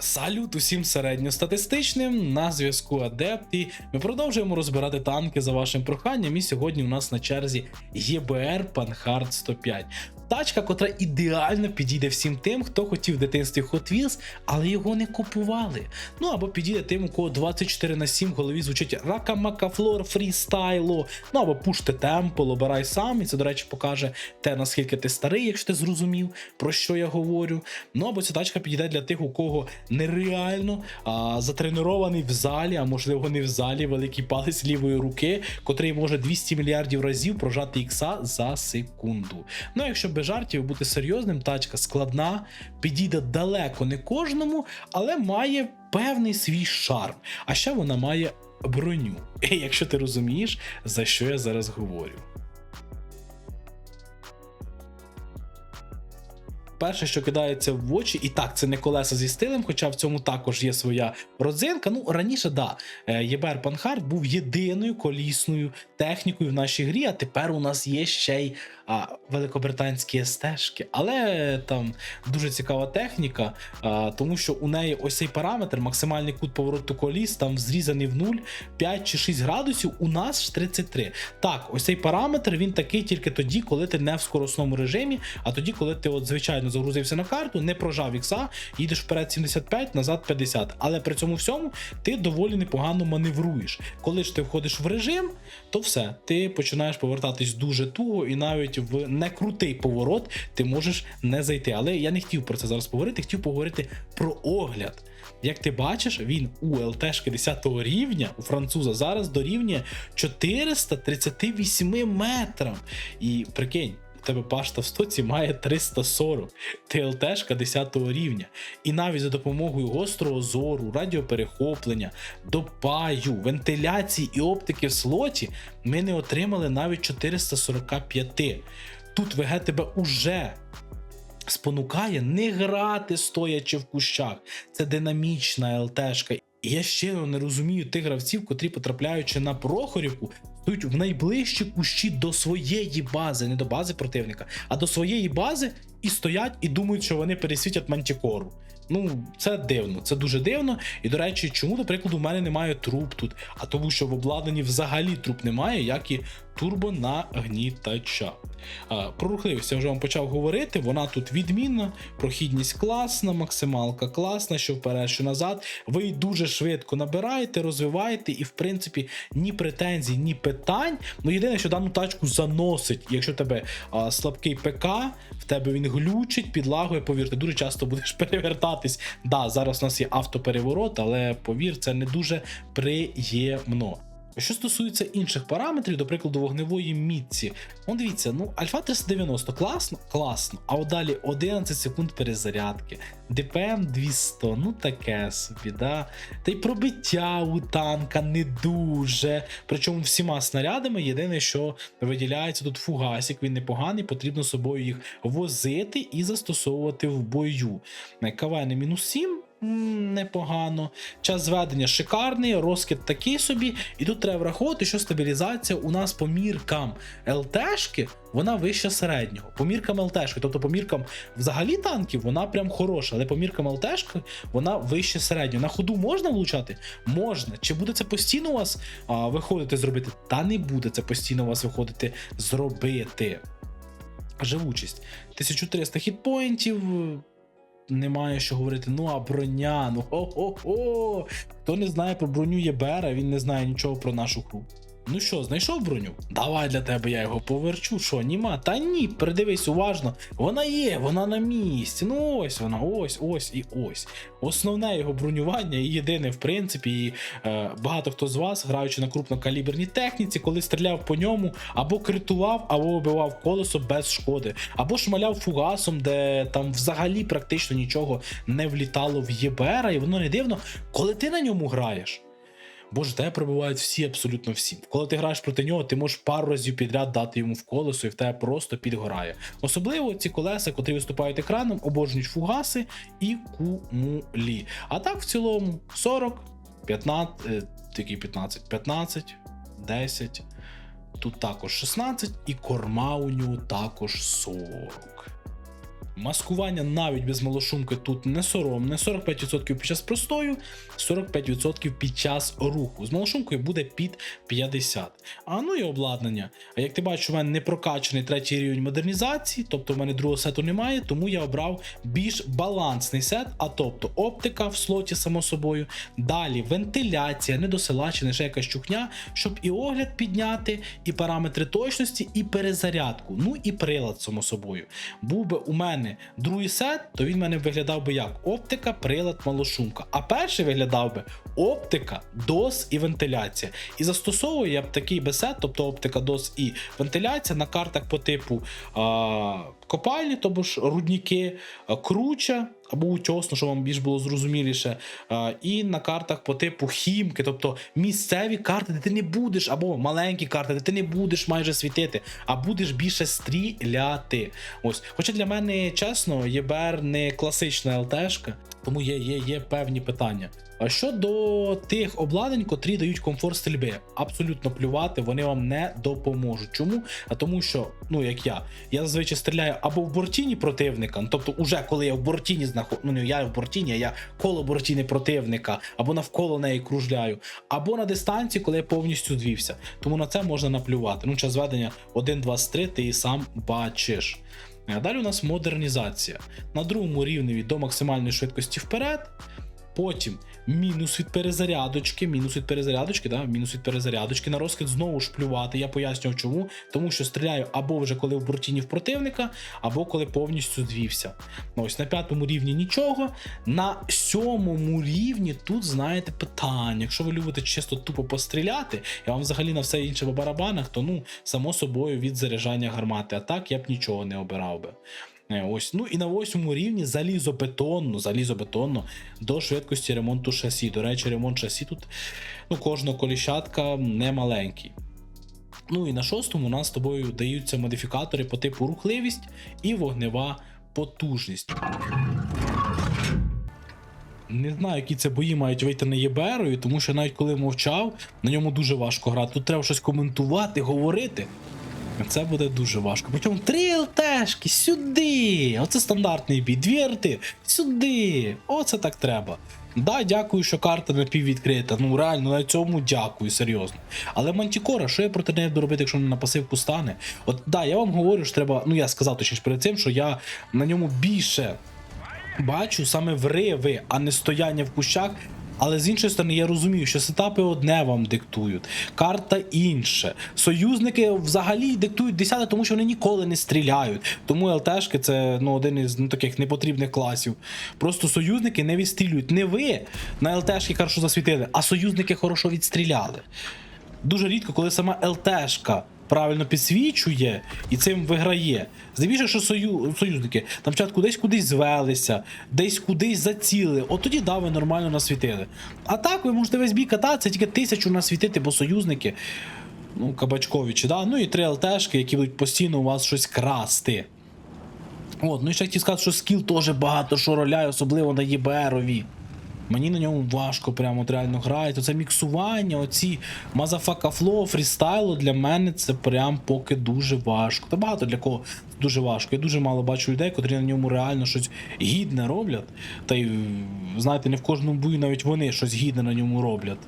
Салют усім середньостатистичним на зв'язку Адепті. Ми продовжуємо розбирати танки за вашим проханням. І сьогодні у нас на черзі ЄБР Панхард 105. Тачка, котра ідеально підійде всім тим, хто хотів в дитинстві Hot Wheels, але його не купували. Ну або підійде тим, у кого 24 на 7 в голові звучить Рака Макафлор фрістайло. Ну або пуште темпл, обирай сам. І це, до речі, покаже те, наскільки ти старий, якщо ти зрозумів, про що я говорю. Ну або ця тачка підійде для тих, у кого нереально а, затренований в залі, а можливо не в залі, великий палець лівої руки, котрий може 200 мільярдів разів прожати ікса за секунду. Ну, якщо без жартів бути серйозним, тачка складна, підійде далеко не кожному, але має певний свій шарм. А ще вона має броню. Якщо ти розумієш, за що я зараз говорю. Перше, що кидається в очі, і так, це не колеса зі стилем, хоча в цьому також є своя родзинка. Ну, раніше, да, е, ЄБР Панхард був єдиною колісною технікою в нашій грі, а тепер у нас є ще й а, великобританські стежки. Але там дуже цікава техніка, а, тому що у неї ось цей параметр, максимальний кут повороту коліс, там зрізаний в 0, 5 чи 6 градусів, у нас ж 33. Так, ось цей параметр він такий тільки тоді, коли ти не в скоросному режимі, а тоді, коли ти от звичайно загрузився на карту, не прожав ікса, їдеш вперед 75, назад 50. Але при цьому всьому ти доволі непогано маневруєш. Коли ж ти входиш в режим, то все, ти починаєш повертатись дуже туго, і навіть в некрутий поворот ти можеш не зайти. Але я не хотів про це зараз поговорити, хотів поговорити про огляд. Як ти бачиш, він у ЛТшки 10 рівня у француза зараз дорівнює 438 метрам. І прикинь. Тебе пашта в стоці має 340, ТЛТшка 10 рівня. І навіть за допомогою гострого зору, радіоперехоплення, допаю, вентиляції і оптики в слоті ми не отримали навіть 445. Тут ВГ тебе уже спонукає не грати стоячи в кущах. Це динамічна ЛТшка. І я щиро не розумію тих гравців, котрі потрапляючи на Прохорівку, стоять в найближчі кущі до своєї бази, не до бази противника, а до своєї бази і стоять і думають, що вони пересвітять мантікору. Ну, це дивно, це дуже дивно. І до речі, чому, до прикладу, в мене немає труб тут? А тому, що в обладнанні взагалі труб немає, як і турбонагнітача. Про рухливість я вже вам почав говорити. Вона тут відмінна, прохідність класна, максималка класна, що вперед, що назад. Ви її дуже швидко набираєте, розвиваєте, і в принципі ні претензій, ні питань. Ну єдине, що дану тачку заносить. Якщо тебе а, слабкий ПК, тебе він глючить, підлагує, повірте, дуже часто будеш перевертатись. Да, зараз у нас є автопереворот, але повір, це не дуже приємно. Що стосується інших параметрів, до прикладу, вогневої мітці, ну дивіться, ну Альфа 390 класно, класно. А далі 11 секунд перезарядки, ДПМ 200, ну таке собі, да. Та й пробиття у танка не дуже. Причому всіма снарядами єдине, що виділяється тут фугасик, він непоганий, потрібно собою їх возити і застосовувати в бою. КВН мінус 7. Непогано. Час зведення шикарний, розкид такий собі. І тут треба враховувати, що стабілізація у нас по міркам ЛТшки, вона вища середнього. По міркам ЛТшки, тобто по міркам взагалі танків, вона прям хороша, але по міркам ЛТшки вона вище середнього. На ходу можна влучати? Можна. Чи буде це постійно у вас а, виходити зробити? Та не буде це постійно у вас виходити зробити. Живучість. 1300 хітпоінтів. Немає що говорити. Ну а броня, ну хо-хо-хо. Хто не знає про броню Єбера, він не знає нічого про нашу гру. Ну що, знайшов броню? Давай для тебе я його поверчу. Що, німа? Та ні, передивись уважно. Вона є, вона на місці. Ну ось вона, ось, ось і ось. Основне його бронювання і єдине, в принципі, і е, багато хто з вас, граючи на крупнокаліберній техніці, коли стріляв по ньому, або критував, або вибивав колесо без шкоди, або шмаляв фугасом, де там взагалі практично нічого не влітало в ЄБР, і воно не дивно, коли ти на ньому граєш. Боже, тебе пробивають всі, абсолютно всі. Коли ти граєш проти нього, ти можеш пару разів підряд дати йому в колесо, і в тебе просто підгорає. Особливо ці колеса, котрі виступають екраном, обожнюють фугаси і кумулі. А так, в цілому, 40, 15, е, 15, 15, 10. Тут також 16, і корма у нього також 40. Маскування навіть без малошумки тут не соромне. 45% під час простою, 45% під час руху. З малошумкою буде під 50. А ну і обладнання. А як ти бачиш, у мене не прокачаний третій рівень модернізації, тобто в мене другого сету немає, тому я обрав більш балансний сет, а тобто оптика в слоті, само собою. Далі вентиляція, недосилачі, не ще якась чухня, щоб і огляд підняти, і параметри точності, і перезарядку. Ну і прилад, само собою. Був би у мене другий сет, то він в мене виглядав би як оптика, прилад, малошумка. А перший виглядав би оптика, дос і вентиляція. І застосовую я б такий би сет, тобто оптика, дос і вентиляція на картах по типу а, копальні, тобто ж рудніки, круча або утьосно, щоб вам більш було зрозуміліше. І на картах по типу хімки, тобто місцеві карти, де ти не будеш, або маленькі карти, де ти не будеш майже світити, а будеш більше стріляти. Ось. Хоча для мене, чесно, ЄБР не класична ЛТшка, тому є, є, є певні питання. А щодо тих обладнань, котрі дають комфорт стрільби, абсолютно плювати, вони вам не допоможуть. Чому? А тому, що, ну як я, я зазвичай стріляю або в бортіні противника, ну, тобто, уже коли я в бортіні знаходжу, ну не я в бортіні, а я коло бортіни противника, або навколо неї кружляю, або на дистанції, коли я повністю звівся. Тому на це можна наплювати. Ну, час ведення 1, 2, 3, ти і сам бачиш. Далі у нас модернізація. На другому рівні до максимальної швидкості вперед. Потім мінус від перезарядочки, мінус від перезарядочки, да, мінус від перезарядочки. На розкид знову ж плювати. Я пояснював чому. Тому що стріляю або вже коли в бортіні в противника, або коли повністю звівся. Ну, ось на п'ятому рівні нічого. На сьомому рівні тут, знаєте, питання. Якщо ви любите чисто тупо постріляти, і вам взагалі на все інше по барабанах, то ну, само собою від заряджання гармати. А так я б нічого не обирав би. Е, Ось, ну і на восьмому рівні залізобетонно, залізобетонно до швидкості ремонту шасі. До речі, ремонт шасі тут ну, кожного коліщатка не маленький. Ну і на шостому у нас з тобою даються модифікатори по типу рухливість і вогнева потужність. Не знаю, які це бої мають вийти на ЄБРові, тому що навіть коли мовчав, на ньому дуже важко грати. Тут треба щось коментувати, говорити. Це буде дуже важко. Причому три ЛТшки сюди. Оце стандартний бій. Дві арти сюди. Оце так треба. Да, дякую, що карта напіввідкрита. Ну реально на цьому дякую, серйозно. Але Мантікора, що я проти неї буду робити, якщо вона на пасивку стане? От да, я вам говорю, що треба. Ну я сказав точніше перед цим, що я на ньому більше бачу саме вриви, а не стояння в кущах. Але з іншої сторони, я розумію, що сетапи одне вам диктують, карта інше. Союзники взагалі диктують десяте, тому що вони ніколи не стріляють. Тому ЛТшки це ну, один із ну, таких непотрібних класів. Просто союзники не відстрілюють. Не ви на ЛТшки хорошо засвітили, а союзники хорошо відстріляли. Дуже рідко, коли сама ЛТшка правильно підсвічує і цим виграє. Здебільшого, що сою... союзники там спочатку десь кудись звелися, десь кудись зацілили. От тоді да, ви нормально насвітили. А так ви можете весь бій кататися, тільки тисячу насвітити, бо союзники. Ну, Кабачковичі, да? ну і три ЛТшки, які будуть постійно у вас щось красти. От, ну і ще хотів сказати, що скіл теж багато що роляє, особливо на ЄБРові. Мені на ньому важко прямо от реально грають. Оце міксування, оці мазафака флоу, фрістайлу для мене це прям поки дуже важко. Та багато для кого дуже важко. Я дуже мало бачу людей, котрі на ньому реально щось гідне роблять. Та й знаєте, не в кожному бою навіть вони щось гідне на ньому роблять.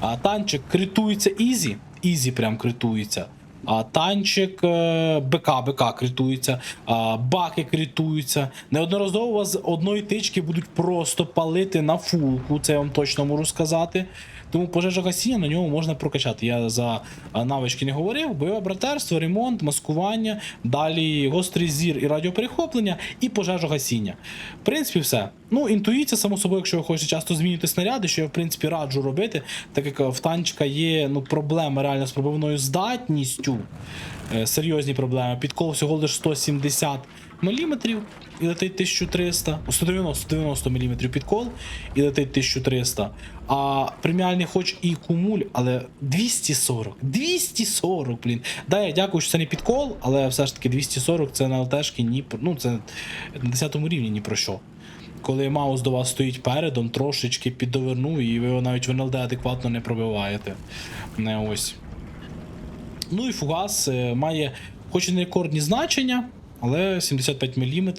А танчик критується ізі, ізі прям критується. А танчик е, БК, БК критується, а баки критуються. Неодноразово з одної тички будуть просто палити на фулку, це я вам точно можу сказати. Тому пожежа гасіння на ньому можна прокачати. Я за навички не говорив. Бойове братерство, ремонт, маскування, далі гострий зір і радіоперехоплення, і пожежа гасіння. В принципі, все. Ну, інтуїція, само собою, якщо ви хочете часто змінювати снаряди, що я в принципі раджу робити, так як в танчика є ну, проблеми реально з пробивною здатністю. Е, серйозні проблеми. Підкол всього лише 170 мм і летить 1300, 190 90 мм підкол і летить 1300. А преміальний хоч і кумуль, але 240. 240, блін. Да, я дякую, що це не підкол, але все ж таки 240 це на ЛТшки ні ну це на 10 рівні ні про що. Коли маус до вас стоїть передом, трошечки піддовернув, і ви його навіть в НЛД адекватно не пробиваєте. Не ось. Ну і фугас е, має хоч і не рекордні значення, але 75 мм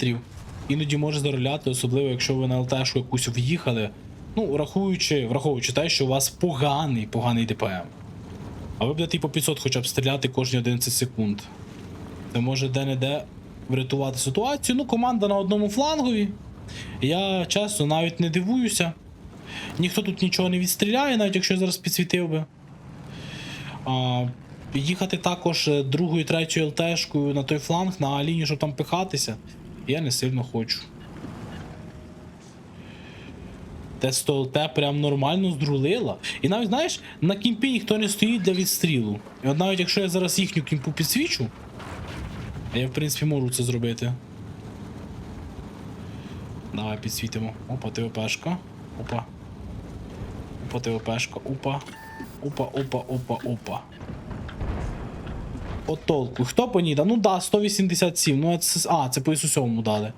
іноді може зароляти, особливо якщо ви на ЛТшку якусь в'їхали. Ну, враховуючи, враховуючи те, що у вас поганий, поганий ДПМ. А ви будете і по 500 хоча б стріляти кожні 11 секунд. Це може де-не-де врятувати ситуацію. Ну, команда на одному флангові. Я чесно навіть не дивуюся. Ніхто тут нічого не відстріляє, навіть якщо я зараз підсвітив би. А, їхати також е, другою, третьою ЛТшкою на той фланг, на лінію, щоб там пихатися, я не сильно хочу. Те-100 ЛТ прям нормально здрулила. І навіть, знаєш, на кімпі ніхто не стоїть для відстрілу. І от навіть якщо я зараз їхню кімпу підсвічу, а я в принципі можу це зробити. Давай підсвітимо. Опа, ТВПшка. Опа. Опа, ТВПшка. Опа. Опа, опа, опа, опа. От толку. Хто по ній? Ну да, 187. Ну, це, а, це по ісу 7 дали.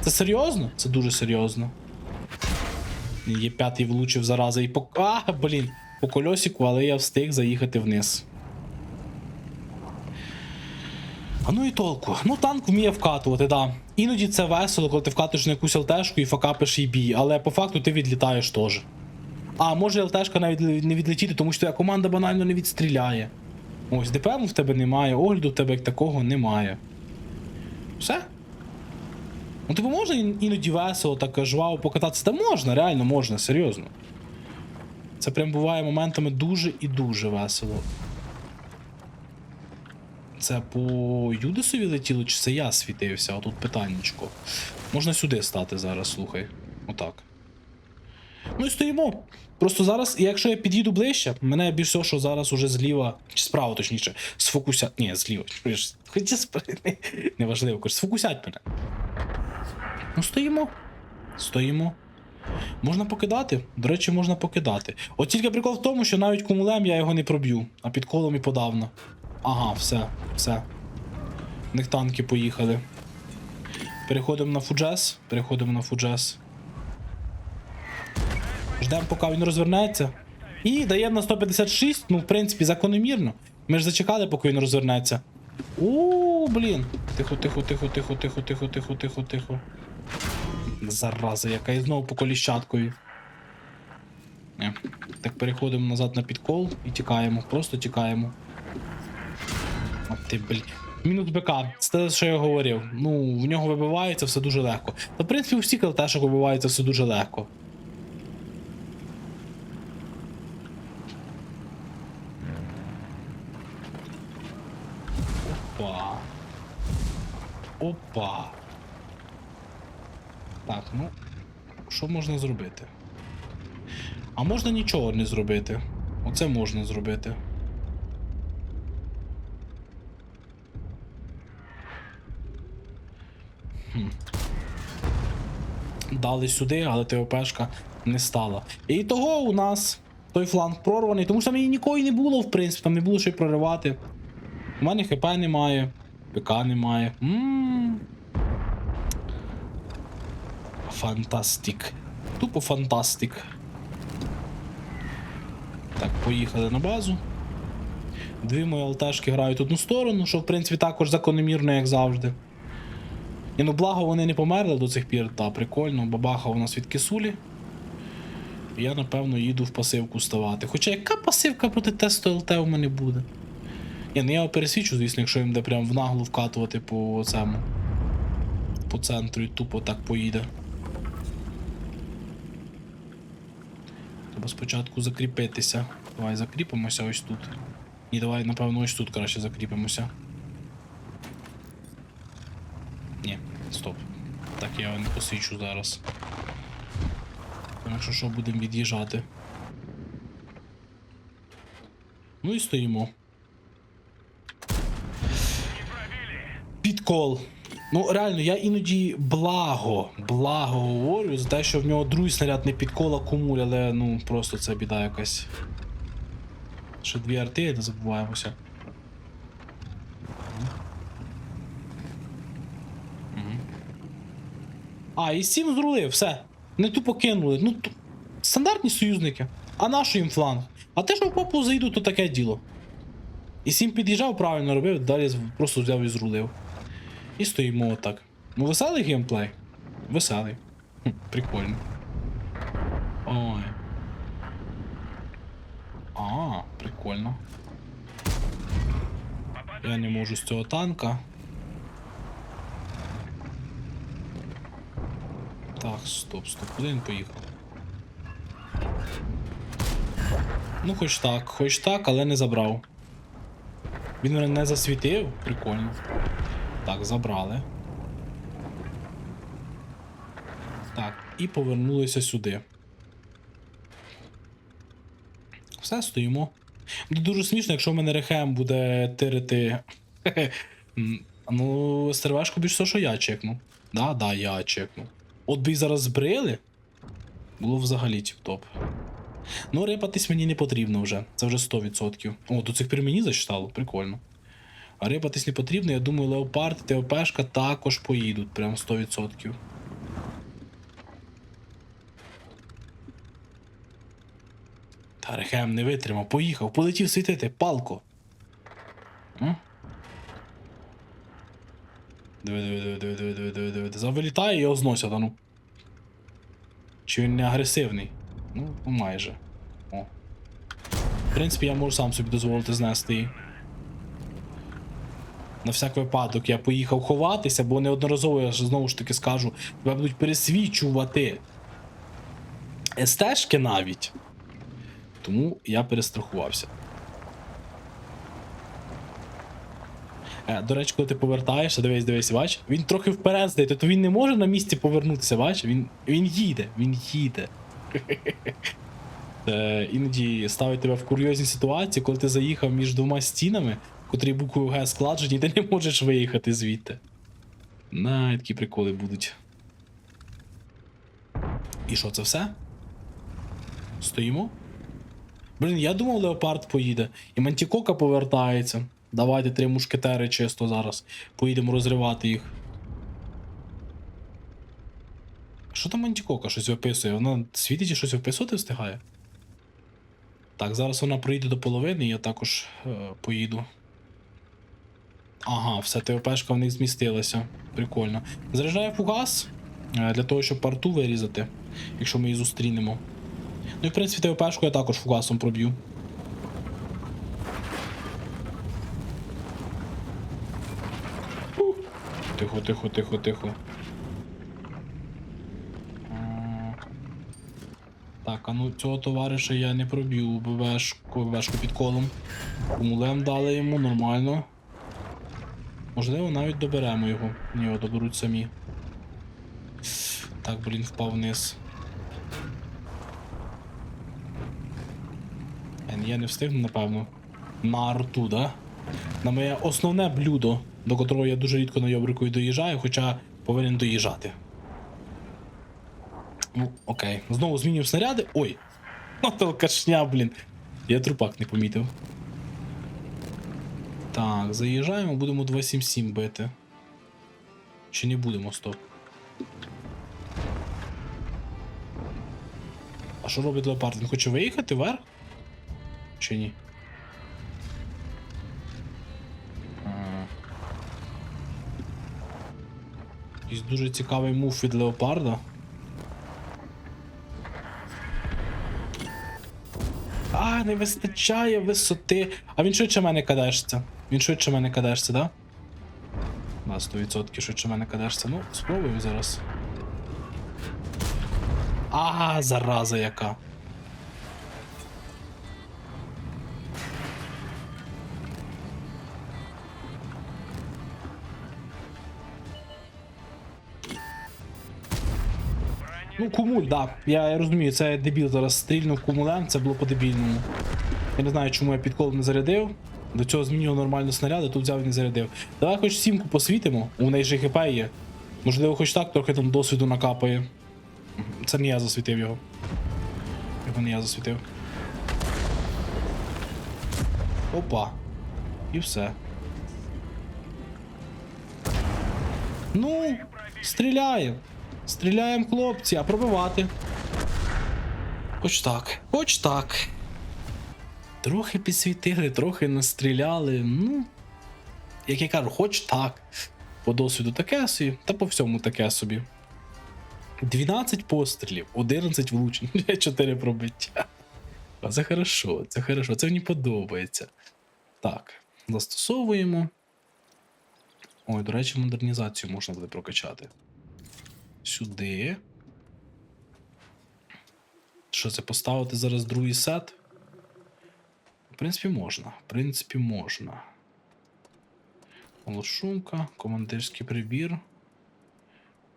Це серйозно? Це дуже серйозно. Є п'ятий влучив зараза і по. А, блін, по кольосику, але я встиг заїхати вниз. А ну і толку. Ну, танк вміє вкатувати, да. Іноді це весело, коли ти вкатуєш на якусь ЛТшку і факапиш їй бій, але по факту ти відлітаєш теж. А може ЛТшка навіть не відлетіти, тому що твоя команда банально не відстріляє. Ось ДПМ в тебе немає, огляду в тебе як такого немає. Все. Ну, типу, можна іноді весело, так жваво покататися. Та можна, реально можна, серйозно. Це прям буває моментами дуже і дуже весело. Це по Юдесові летіло, чи це я світився? Отут питаннячко. Можна сюди стати зараз, слухай. Отак. Ну і стоїмо. Просто зараз, якщо я під'їду ближче, мене більш всього, що зараз уже зліва, чи справа точніше, сфокусять. Ні, зліва. Хоча справа. Неважливо, кажу, сфокусять мене. Ну, стоїмо. Стоїмо. Можна покидати? До речі, можна покидати. От тільки прикол в тому, що навіть кумулем я його не проб'ю, а під колом і подавно. Ага, все, все. В них танки поїхали. Переходимо на Фуджес. Переходимо на Фуджес. Ждемо, поки він розвернеться. І даємо на 156, ну, в принципі, закономірно. Ми ж зачекали, поки він розвернеться. У, блін. Тихо, тихо, тихо, тихо, тихо, тихо, тихо, тихо, тихо. Зараза, яка і знову по коліщаткові. Ні. Так переходимо назад на підкол і тікаємо. Просто тікаємо. От ти, блін. Мінус БК, це те, що я говорив. Ну, в нього вибивається все дуже легко. Та, в принципі, у всіх ЛТшок вибивається все дуже легко. Опа. Опа. Так, ну. Що можна зробити? А можна нічого не зробити. Оце можна зробити. Хм. Дали сюди, але ТОПшка не стала. І того у нас той фланг прорваний, тому що там і нікого не було, в принципі, там не було що й проривати. У мене ХП немає, ПК немає. Фантастик. Тупо фантастик. Так, поїхали на базу. Дві мої ЛТшки грають одну сторону, що в принципі також закономірно, як завжди. І ну благо вони не померли до цих пір, та прикольно, бабаха у нас від кисулі. Я напевно їду в пасивку ставати. Хоча яка пасивка проти тесту ЛТ у мене буде? Ні, ну я його пересвічу, звісно, якщо їм де прям в наглу вкатувати по цьому. По центру і тупо так поїде. Треба спочатку закріпитися. Давай закріпимося ось тут. Ні, давай, напевно, ось тут краще закріпимося. Ні, стоп. Так я його не посвічу зараз. Якщо що, будемо від'їжджати. Ну і стоїмо. Підкол. Ну, реально, я іноді благо, благо говорю за те, що в нього другий снаряд не підкола кумуль, але ну просто це біда якась. Ще дві арти, не забуваємося. А, і сім зрулив, все. Не тупо кинули. Ну, стандартні союзники. А нащо їм фланг? А те, що в попу зайдуть, то таке діло. І сім під'їжджав, правильно робив, далі просто взяв і зрулив. І стоїмо отак. Ну, веселий геймплей. Веселий. Хм, прикольно. Ой. А, прикольно. Я не можу з цього танка. Так, стоп, стоп, куди він поїхав? Ну, хоч так, хоч так, але не забрав. Він мене не засвітив, прикольно. Так, забрали. Так, і повернулися сюди. Все, стоїмо. Ну, Дуже смішно, якщо в мене рехем буде тирити. Ну, стервешку більш все, що я чекну. Да, да, я чекну. От би зараз збрили. Було взагалі тіп-топ. Ну, рипатись мені не потрібно вже. Це вже 100%. О, до цих пір мені зачитало, прикольно. А рипатись не потрібно, я думаю, Леопард і ТОПшка також поїдуть, прям 100%. Та Рехем не витримав, поїхав, полетів світити, палко. Диви, диви, диви, диви, диви, диви, диви, диви. Завилітає і його зносять, а ну. Чи він не агресивний? Ну, майже. О. В принципі, я можу сам собі дозволити знести її. На всяк випадок я поїхав ховатися, бо неодноразово я ж знову ж таки скажу, тебе будуть пересвічувати. СТшки навіть. Тому я перестрахувався. Е, до речі, коли ти повертаєшся, дивись, дивись, бач, він трохи вперед здає, то він не може на місці повернутися, бач? Він, він їде, він їде. Е, іноді ставить тебе в курйозні ситуації, коли ти заїхав між двома стінами, котрі буквою Г складжені, ти не можеш виїхати звідти. На, такі приколи будуть. І що, це все? Стоїмо? Блін, я думав, Леопард поїде. І Мантікока повертається. Давайте три мушкетери чисто зараз. Поїдемо розривати їх. Що там Мантікока щось виписує? Вона світить і щось виписувати встигає? Так, зараз вона проїде до половини, і я також е, поїду. Ага, все, ТВПшка в них змістилася. Прикольно. Заряджаю фугас е, для того, щоб парту вирізати, якщо ми її зустрінемо. Ну і в принципі ТВПшку я також фугасом проб'ю. Тихо, тихо, тихо, тихо. Так, а ну цього товариша я не проб'ю БВшку, БВшку під колом. Кумулем дали йому, нормально. Можливо, навіть доберемо його. Ні, його доберуть самі. Так, блін, впав вниз. Я не встигну, напевно. На арту, да? На моє основне блюдо, до котрого я дуже рідко на йобрику і доїжджаю, хоча повинен доїжджати. Ну, окей. Знову змінюю снаряди. Ой! Ну, толкашня, блін. Я трупак не помітив. Так, заїжджаємо, будемо 277 бити. Чи не будемо, стоп. А що робить леопард? Він хоче виїхати вверх? Чи ні? Якийсь дуже цікавий мув від леопарда. А, не вистачає висоти. А він швидше мене кадешся. Він швидше мене кадешся, да? На 100% швидше мене кадешся. Ну, спробуємо зараз. А, зараза яка. Ну, кумуль, да. Я, я розумію, це дебіл зараз стрільнув кумулем, це було по-дебільному. Я не знаю, чому я підкол не зарядив. До цього змінював нормально снаряди, тут взяв і не зарядив. Давай хоч сімку посвітимо, у неї же ХП є. Можливо, хоч так трохи там досвіду накапає. Це не я засвітив його. Його не я засвітив. Опа. І все. Ну, стріляємо. Стріляємо, хлопці, а пробивати. Хоч так, хоч так. Трохи підсвітили, трохи настріляли. Ну, як я кажу, хоч так. По досвіду таке собі, та по всьому таке собі. 12 пострілів, 11 влучень, 4 пробиття. А Це хорошо, це хорошо, це мені подобається. Так, застосовуємо. Ой, до речі, модернізацію можна буде прокачати. Сюди. Що це поставити зараз другий сет? Принципі, можна. В принципі, можна. Лошумка, командирський прибір.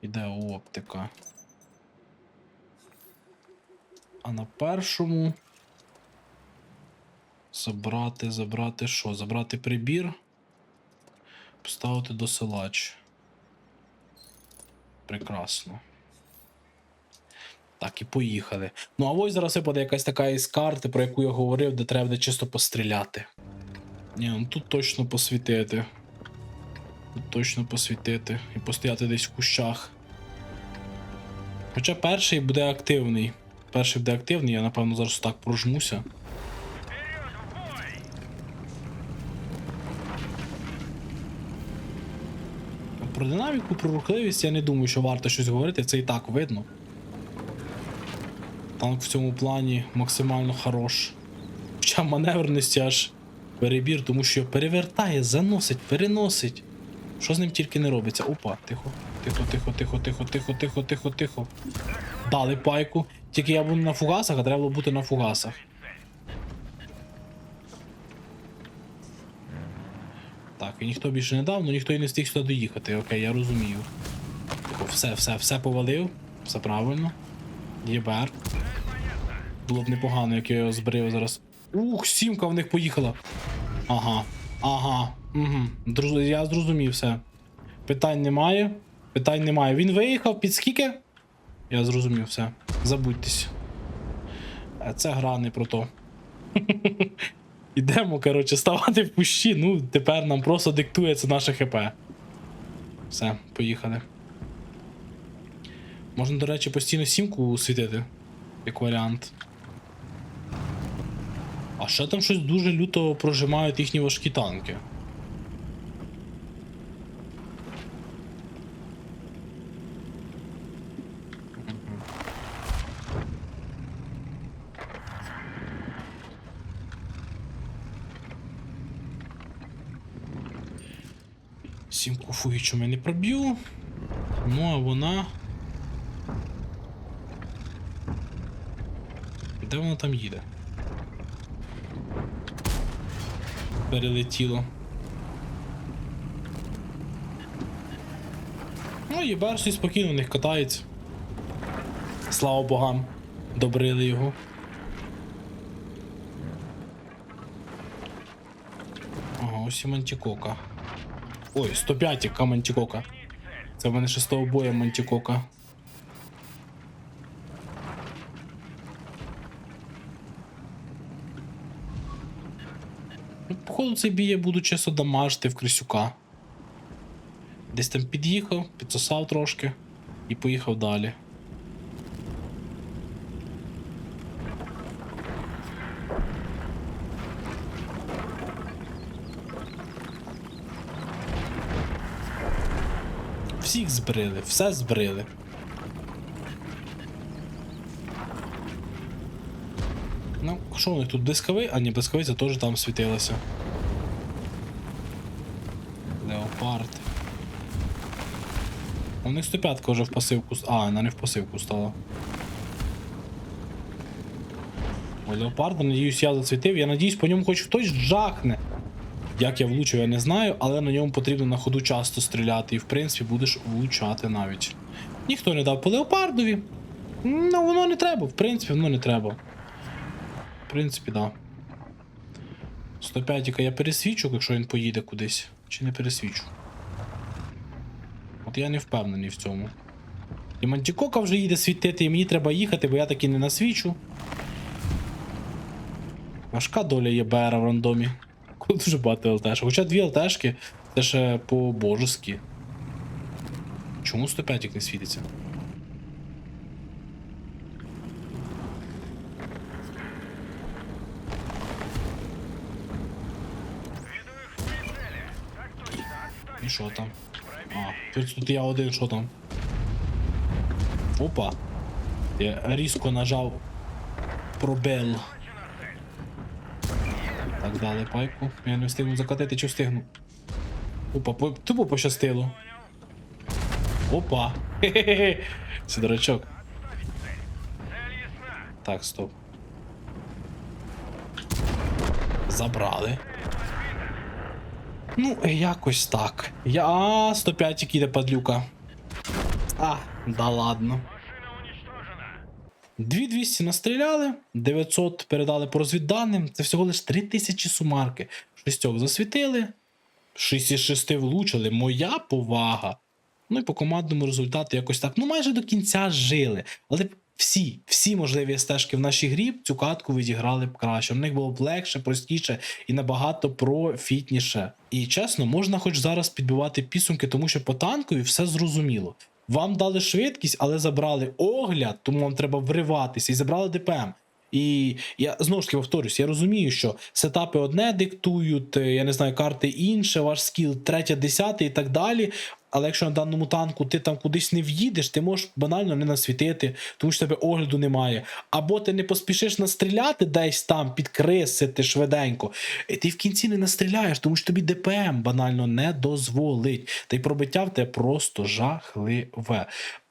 Іде оптика. А на першому. Забрати, забрати що? Забрати прибір. Поставити досилач. Прекрасно. Так, і поїхали. Ну, а ось зараз випаде якась така із карти, про яку я говорив, де треба буде чисто постріляти. Ні, ну тут точно посвітити. Тут точно посвітити і постояти десь в кущах. Хоча перший буде активний. Перший буде активний, я напевно зараз так прожмуся. Про динаміку, про рухливість я не думаю, що варто щось говорити, це і так видно. Танк в цьому плані максимально хорош. Хоча маневреності аж перебір, тому що перевертає, заносить, переносить. Що з ним тільки не робиться? Опа, тихо, тихо, тихо, тихо, тихо, тихо, тихо, тихо, тихо. Дали пайку. Тільки я буду на фугасах, а треба було бути на фугасах. Так, і ніхто більше не дав, ну ніхто і не встиг сюди доїхати. Окей, я розумію. Все, все, все повалив. Все правильно. ЄБР. Було б непогано, як я його зберив зараз. Ух, сімка в них поїхала. Ага. Ага. Угу. Друз... Я зрозумів все. Питань немає. Питань немає. Він виїхав під скільки? Я зрозумів все. Забудьтесь. Е, Це гра не про то. Ідемо, коротше, ставати в кущі. Ну, тепер нам просто диктується наше ХП. Все, поїхали. Можна, до речі, постійно сімку світити, як варіант. А ще там щось дуже люто прожимають їхні важкі танки. Сімку фугічу я не проб'ю. Ну а вона. Де вона там їде? Перелетіло. Ну, єбер собі спокійно в них катається. Слава богам, добрили його. Ага, ось і Мантікока. Ой, 105 яка Мантікока. Це в мене шестого боя Мантікока. Бій я буду чесно дамажити в Крисюка. Десь там під'їхав, підсосав трошки і поїхав далі. Всіх збрили, все збрили. Ну, що у них тут блискавий? А ні, блискавиця теж там світилася. Леопард. У них 105 вже в пасивку. А, вона не в пасивку стала. О, Леопарда, надіюсь, я зацвітив. Я надіюсь, по ньому хоч хтось жахне. Як я влучив, я не знаю, але на ньому потрібно на ходу часто стріляти, і в принципі будеш влучати навіть. Ніхто не дав по леопардові. Ну, воно не треба, в принципі, воно не треба. В принципі, да. 105 я пересвічу, якщо він поїде кудись. Чи не пересвічу? Я не впевнений в цьому. І Мантікока вже їде світити, і мені треба їхати, бо я таки не насвічу. Важка доля є БР в рандомі. Коли дуже багато ЛТшок. Хоча дві ЛТшки це ще по-божески. Чому 105 не світиться? І що там? А, тут, я один, що там? Опа. Я різко нажав пробел. Так, дали пайку. Я не встигну закатити, чи встигну. Опа, по- тупо пощастило. Опа. Хе-хе-хе. Це дурачок. Так, стоп. Забрали. Ну, якось так. Я. А, 105 тільки йде падлюка. А, да ладно. 2200 настріляли, 900 передали по розвідданим. Це всього лиш 3000 сумарки. Шістьох засвітили, 6 із 6 влучили. Моя повага. Ну і по командному результату якось так. Ну, майже до кінця жили. Але всі, всі можливі стежки в нашій грі цю катку відіграли б краще. У них було б легше, простіше і набагато профітніше. І чесно, можна хоч зараз підбивати підсумки, тому що по танкові все зрозуміло. Вам дали швидкість, але забрали огляд, тому вам треба вриватися і забрали ДПМ. І я знову ж таки повторюсь, я розумію, що сетапи одне диктують, е, я не знаю, карти інше, ваш скіл третє, десяте і так далі. Але якщо на даному танку ти там кудись не в'їдеш, ти можеш банально не насвітити, тому що тебе огляду немає. Або ти не поспішиш настріляти десь там, підкрисити швиденько, і ти в кінці не настріляєш, тому що тобі ДПМ банально не дозволить. Та й пробиття в тебе просто жахливе.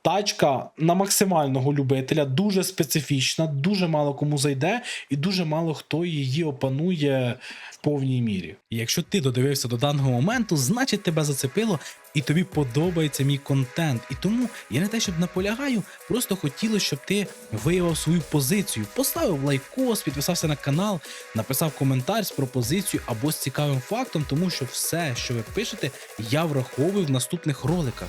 Тачка на максимального любителя, дуже специфічна, дуже мало кому зайде, і дуже мало хто її опанує в повній мірі. Якщо ти додивився до даного моменту, значить тебе зацепило і тобі подобається мій контент. І тому я не те, щоб наполягаю, просто хотілося, щоб ти виявив свою позицію, поставив лайкос, підписався на канал, написав коментар з пропозицією або з цікавим фактом, тому що все, що ви пишете, я враховую в наступних роликах.